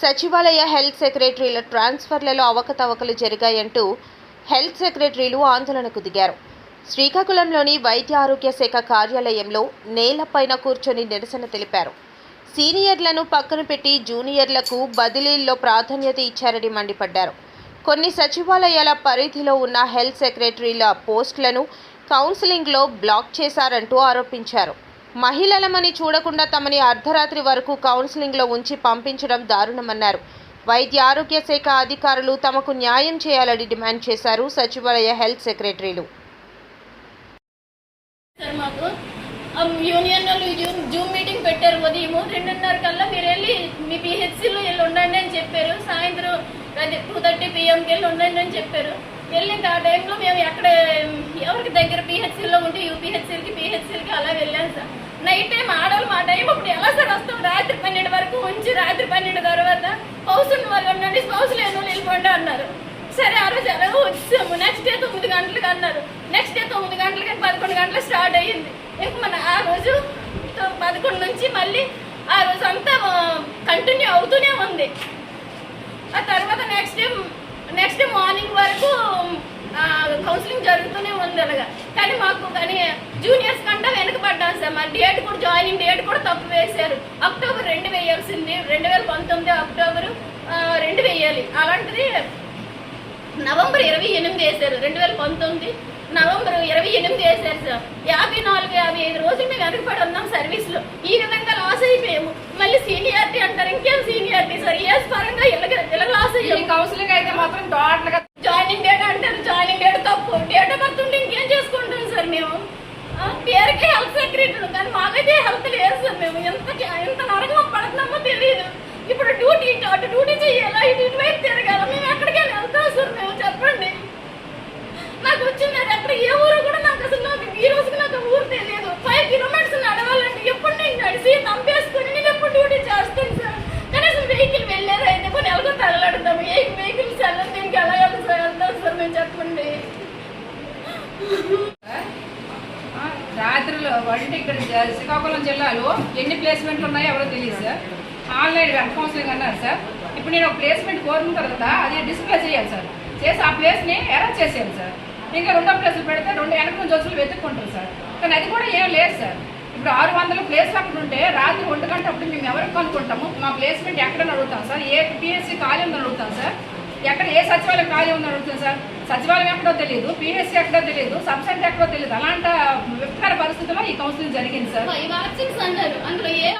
సచివాలయ హెల్త్ సెక్రటరీల ట్రాన్స్ఫర్లలో అవకతవకలు జరిగాయంటూ హెల్త్ సెక్రటరీలు ఆందోళనకు దిగారు. శ్రీకాకుళంలోని వైద్య ఆరోగ్య శాఖ కార్యాలయంలో నేలపైన కూర్చొని నిరసన తెలిపారు. సీనియర్లను పక్కన పెట్టి జూనియర్లకు బదిలీల్లో ప్రాధాన్యత ఇచ్చారని మండిపడ్డారు. కొన్ని సచివాలయాల పరిధిలో ఉన్న హెల్త్ సెక్రటరీల పోస్టులను కౌన్సిలింగ్లో బ్లాక్ చేశారంటూ ఆరోపించారు. మహిళలమని చూడకుండా తమని అర్ధరాత్రి వరకు కౌన్సిలింగ్లో ఉంచి పంపించడం దారుణమన్నారు. వైద్య ఆరోగ్య శాఖ అధికారులు తమకు న్యాయం చేయాలని డిమాండ్ చేశారు. సచివాలయ హెల్త్ సెక్రటరీలు. యూనియన్ వాళ్ళు జూమ్ జూమ్ మీటింగ్ పెట్టారు. ఉదయం రెండున్నర కల్లా మీరు వెళ్ళి మీ పిహెచ్సిలో వెళ్ళి ఉండండి అని చెప్పారు. సాయంత్రం అదే టూ థర్టీ పిఎంకి వెళ్ళి ఉండండి అని చెప్పారు. వెళ్ళిన ఆ టైంలో మేము ఎక్కడ ఎవరికి దగ్గర పిహెచ్సిలో ఉంటే యూపీహెచ్సిలకి పిహెచ్సిలకి అలా వెళ్ళాం సార్ నైట్ టైం ఆడవాళ్ళు మా టైం అప్పుడు ఎలా సార్ వస్తాం రాత్రి పన్నెండు వరకు ఉంచి రాత్రి పన్నెండు తర్వాత హౌస్ ఉన్న వాళ్ళు ఉండండి స్పౌస్ లేని వాళ్ళు వెళ్ళిపోండి అన్నారు. సరే ఆ రోజు ఎలాగో వచ్చాము? నెక్స్ట్ డే తొమ్మిది గంటలకు అన్నారు. నెక్స్ట్ డే తొమ్మిది గంటలకి పదకొండు గంటలకు స్టార్ట్ అయ్యింది. ఇంక మన ఆ రోజు పదకొండు నుంచి మళ్ళీ ఆ రోజు అంతా కంటిన్యూ అవుతూనే ఉంది. ఆ తర్వాత next day next day morning వరకు కౌన్సిలింగ్ జరుగుతూనే ఉంది అలాగా. కానీ మాకు కానీ జూనియర్స్ కంటే వెనకబడ్డాం సార్. మా డేట్ కూడా జాయినింగ్ డేట్ కూడా తప్పు వేశారు. అక్టోబర్ రెండు వేయాల్సింది. రెండు వేల పంతొమ్మిది అక్టోబర్ రెండు వేయాలి. అలాంటిది నవంబర్ ఇరవై ఎనిమిది వేశారు. రెండు వేల పంతొమ్మిది నవంబర్ ఇరవై ఎనిమిది వేశారు సార్. యాభై నాలుగు యాభై ఐదు రోజులు మేము వెనకబడి ఉన్నాం సర్వీస్లో. ఈ విధంగా లాస్ అయిపోయాము. మళ్ళీ సీనియారిటీ అంటారు. ఇంకేం సీనియారిటీ సార్? ఇయర్స్ పరంగా ఇలా ఇలా లాస్ అయ్యాము. కౌన్సిలింగ్ అయితే మాత్రం జాయినింగ్ డేట్ అంటారు. జాయినింగ్ డేట్ తప్పు. డేట్ ఆఫ్ బర్త్ ఉంటే ఇంకేం చేసుకుంటాం సార్ మేము? పేరుకే హెల్త్ సెక్రటరీ కానీ మాకైతే హెల్త్ లేదు సార్ మేము. ఎంత ఎంత నరకం పడుతున్నామో తెలియదు ఇప్పుడు డ్యూటీ అటు డ్యూటీ చేయాలా ఇటు ఇటువైపు తిరగాల. మేము ఎక్కడికి వెళ్తాం సార్ మేము? చెప్పండి. నాకు వచ్చింది అది ఎక్కడ? ఏ ఊరు కూడా నాకు అసలు నాకు ఈ రోజుకి నాకు ఊరు తెలియదు ఫైవ్ కిలోమీటర్స్ నడవాలంటే ఎప్పుడు నేను నడిచి నంపేసుకొని నేను ఎప్పుడు డ్యూటీ చేస్తాను సార్? కనీసం వెహికల్ వెళ్ళేది అయితే కొన్ని ఎవరితో తగలడతాము ఏ వెహికల్స్ వెళ్ళదు దీనికి ఎలా వెళ్తాం వెళ్తాం సార్ మేము చెప్పండి. అంటే ఇక్కడ శ్రీకాకుళం జిల్లాలో ఎన్ని ప్లేస్మెంట్లు ఉన్నాయో ఎవరో తెలియదు సార్ ఆన్లైన్ వెబ్ కౌన్సిలింగ్ అన్నారు సార్ ఇప్పుడు నేను ఒక ప్లేస్మెంట్ కోరుకుంటారు కదా అది డిస్ప్లే చేయాలి సార్ చేసి ఆ ప్లేస్ని ఎరేంజ్ చేసేయాలి సార్ ఇంకా రెండో ప్లేస్లు పెడితే రెండు వెనక నుంచి వచ్చులు వెతుక్కుంటారు సార్ కానీ అది కూడా ఏం లేదు సార్ ఇప్పుడు ఆరు వందల ప్లేస్లు అక్కడ ఉంటే రాత్రి ఒంటి గంట అప్పుడు మేము ఎవరికి కనుక్కుంటాము? మా ప్లేస్మెంట్ ఎక్కడని అడుగుతాం సార్ ఏ పిఎస్సీ ఖాళీ ఉందని అడుగుతాం సార్ ఎక్కడ ఏ సచివాలయం ఖాళీ ఉందని అడుగుతుంది సార్ సచివాలయం ఎక్కడో తెలియదు పిఎస్సీ ఎక్కడో తెలియదు సబ్ సెంటర్ ఎక్కడో తెలియదు అలాంటి పరిస్థితుల్లో ఈ కౌన్సిలింగ్ జరిగింది సార్. ఈ ఆప్షన్స్ అన్నారు. అందులో ఏ